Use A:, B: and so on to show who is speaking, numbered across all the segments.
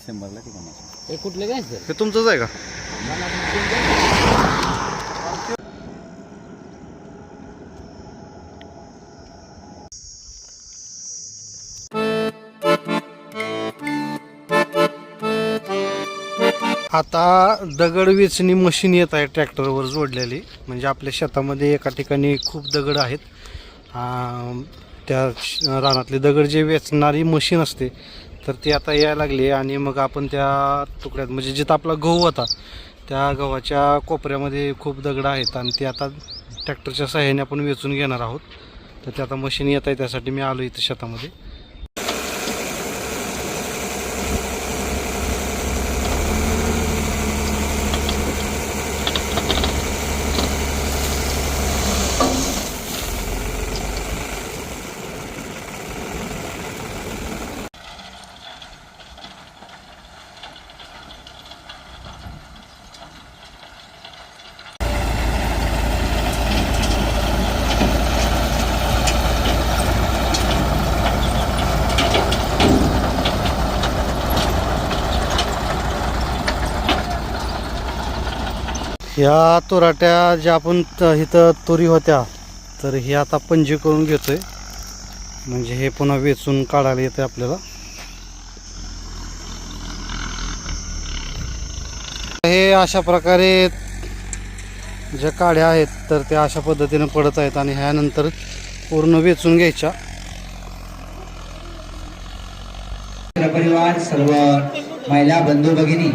A: डिसेंबरला ठिकाणाचं
B: हे कुठले काय सर?
C: हे तुमचंच आहे का? आता दगड वेचणी मशीन येत आहे ट्रॅक्टरवर जोडलेली. म्हणजे आपल्या शेतामध्ये एका ठिकाणी खूप दगड आहेत. आ, त्या श- रानातले दगड जे वेचणारी मशीन असते तर ती आता यायला लागली आणि मग आपण त्या तुकड्यात म्हणजे जिथं आपला गहू होता त्या गव्हाच्या कोपऱ्यामध्ये खूप दगड आहेत आणि ते आता ट्रॅक्टरच्या सहाय्याने आपण वेचून घेणार आहोत. तर ते आता मशीन येत आहे त्यासाठी मी आलो इथं शेतामध्ये. ह्या तोराट्या ज्या आपण इथं तुरी होत्या तर हे आता पंजी करून घेतोय. म्हणजे हे पुन्हा वेचून काढायला येते आपल्याला. हे अशा प्रकारे ज्या काड्या आहेत तर त्या अशा पद्धतीने पडत आहेत आणि ह्यानंतर पूर्ण वेचून घ्यायच्या.
D: परिवार सर्व महिला बंधू भगिनी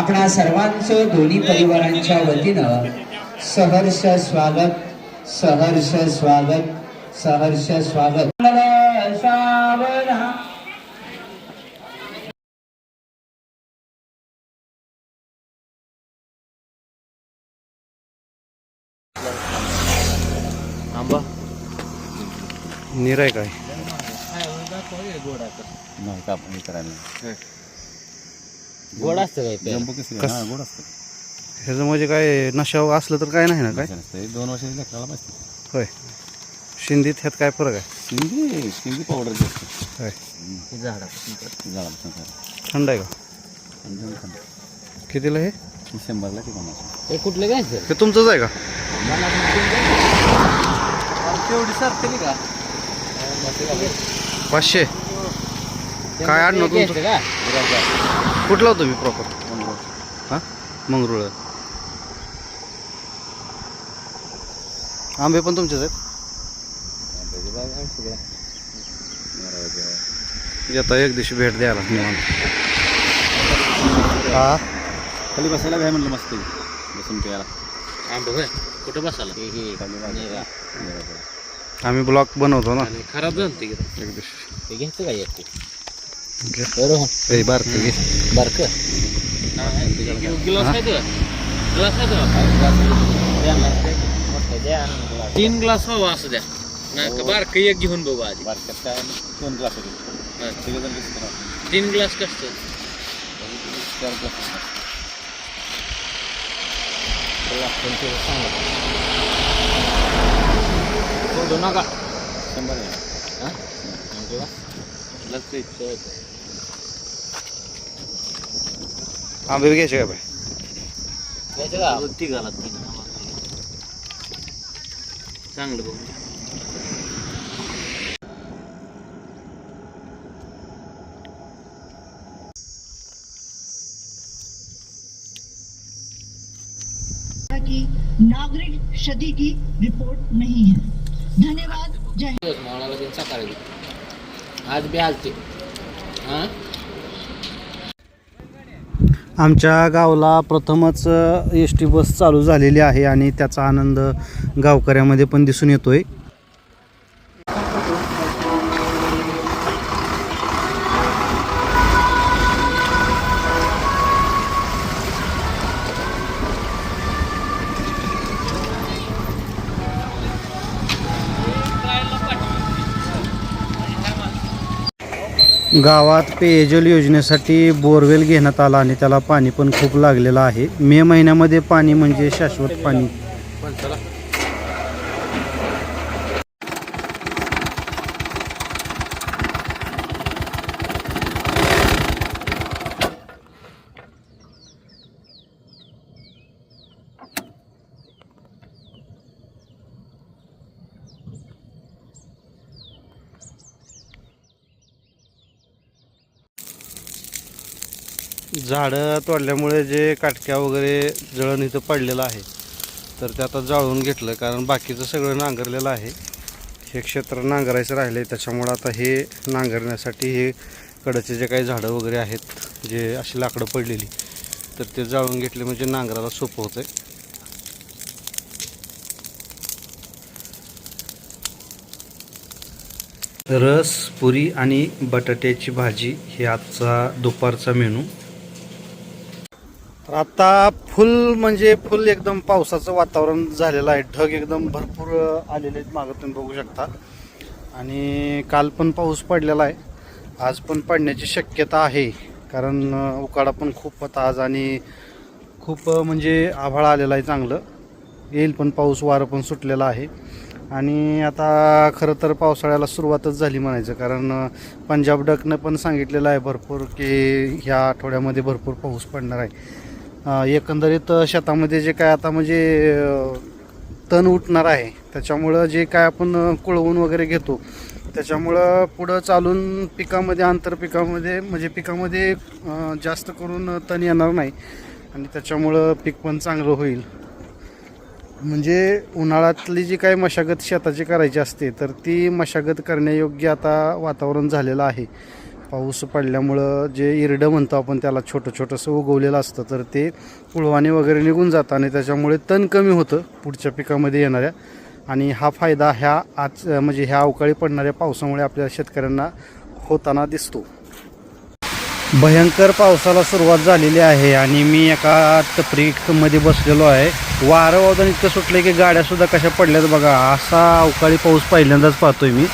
D: आपणा सर्वांचं दोन्ही परिवारांच्या वतीनं सहर्ष स्वागत सहर्ष स्वागत सहर्ष स्वागत.
B: आंबा
C: निराय काय
A: नाही का आपण हे करायला.
B: गोड असतं काय प्यायला?
A: जम्बो किसरी
C: कस-
A: हा गोड असतं.
C: ह्याचं म्हणजे काय नशा असलं तर काय नाही ना काय?
A: नसेल असतं. हे दोन वर्षाची लेकराला पाहिजे
C: होय. शिंदीत ह्यात काय फरक आहे?
A: शिंदी शिंदी पावडर असते.
C: होय.
B: हे. झाडापासून
A: खायला.
C: थंड आहे का?
A: आणि.
C: कितीला हे?
A: डिसेंबरला ठिकाणाचं
B: हे कुठले काय सर?
C: हे तुमचंच आहे का?
A: तेवढी सरकली का?
C: पाचशे. काय आणणं तुमचं? कुठला हो तुम्ही प्रॉपर हां? मंगरुळ. आंबे पण तुमचेच आहेत? येता एक दिवशी भेट द्यायला हा?
A: खाली बसायला काय म्हणलं मस्त. बसून प्यायला.
B: आंबा कुठं बसाला हे हे नाही का?
C: आम्ही ब्लॉक बनवतो ना.
B: आणि खराब झालं ते
C: एक दिवशी.
B: घ्यायचं काय
C: बारक घे
B: बारक ग्लास आहे तो ग्लास आहे तो तीन ग्लास हवा असू द्या. नाही का बारक एक घेऊन बघू आधी.
A: दोन ग्लास?
B: तीन ग्लास कसं
A: चार ग्लास
B: नका.
A: शंभर आहे
B: हा? लगते
C: आंबे बी घ्यायचे का बाय
B: तीन चांगलं बघू.
E: की नागरिक क्षति की रिपोर्ट नहीं है। धन्यवाद। जय
B: देऊन सकाळी आज आलते. हां?
C: आमच्या गावाला प्रथमच एस टी बस चालू झालेली आहे आणि त्याचा आनंद गावकऱ्यामध्ये पण दिसून येतो आहे गावात पेयजल योजनेसाठी बोरवेल घेण्यात आला आणि त्याला पाणी पण खूप लागलेलं आहे. मे महिन्यामध्ये पाणी म्हणजे शाश्वत पाणी. झाडं तोडल्यामुळे जे काटक्या वगैरे जळण इथं पडलेलं आहे तर ते आता जाळून घेतलं कारण बाकीचं सगळं नांगरलेलं आहे. हे क्षेत्र नांगरायचं राहिलं आहे त्याच्यामुळं आता हे नांगरण्यासाठी हे कडचे जे काही झाडं वगैरे आहेत जे अशी लाकडं पडलेली तर ते जाळून घेतले म्हणजे नांगराला सोपं होतं आहे रस पुरी आणि बटाट्याची भाजी हे आजचा दुपारचा मेनू. आता फुल म्हणजे फुल एकदम पावसाचं वातावरण झालेलं आहे. ढग एकदम भरपूर आलेले आहेत. मागं तुम्ही बघू शकता. आणि काल पण पाऊस पडलेला आहे. आज पण पडण्याची शक्यता आहे. कारण उकाडा पण खूप होता आज आणि खूप म्हणजे आभाळ आलेलं आहे चांगलं. येईल पण पाऊस वारं पण सुटलेलं आहे. आणि आता खरं तर पावसाळ्याला सुरुवातच झाली म्हणायचं. कारण पंजाब डकनं पण सांगितलेलं आहे भरपूर की ह्या आठवड्यामध्ये भरपूर पाऊस पडणार आहे. एकंदरीत शेतामध्ये जे काय आता म्हणजे तण उठणार आहे त्याच्यामुळं जे काय आपण कुळवून वगैरे घेतो त्याच्यामुळं पुढं चालून पिकामध्ये आंतरपिकामध्ये म्हणजे पिकामध्ये जास्त करून तण येणार नाही. आणि त्याच्यामुळं पीक पण चांगलं होईल. म्हणजे उन्हाळ्यातली जी काही मशागत शेताची करायची असते तर ती मशागत करण्यायोग्य आता वातावरण झालेलं आहे. पाऊस पडल्यामुळं जे इरडं म्हणतो आपण त्याला छोटं छोटंसं उगवलेलं असतं तर ते पुळवाने वगैरे निघून जातं आणि त्याच्यामुळे तण कमी होतं पुढच्या पिकामध्ये येणाऱ्या. आणि हा फायदा ह्या आज म्हणजे ह्या अवकाळी पडणाऱ्या पावसामुळे आपल्या शेतकऱ्यांना होताना दिसतो. भयंकर पावसाला सुरुवात झालेली आहे आणि मी एका टपरीमध्ये बसलेलो आहे. वारं वादन इतकं सुटलं की गाड्यासुद्धा कशा पडल्यात बघा असा अवकाळी पाऊस पहिल्यांदाच पाहतोय मी.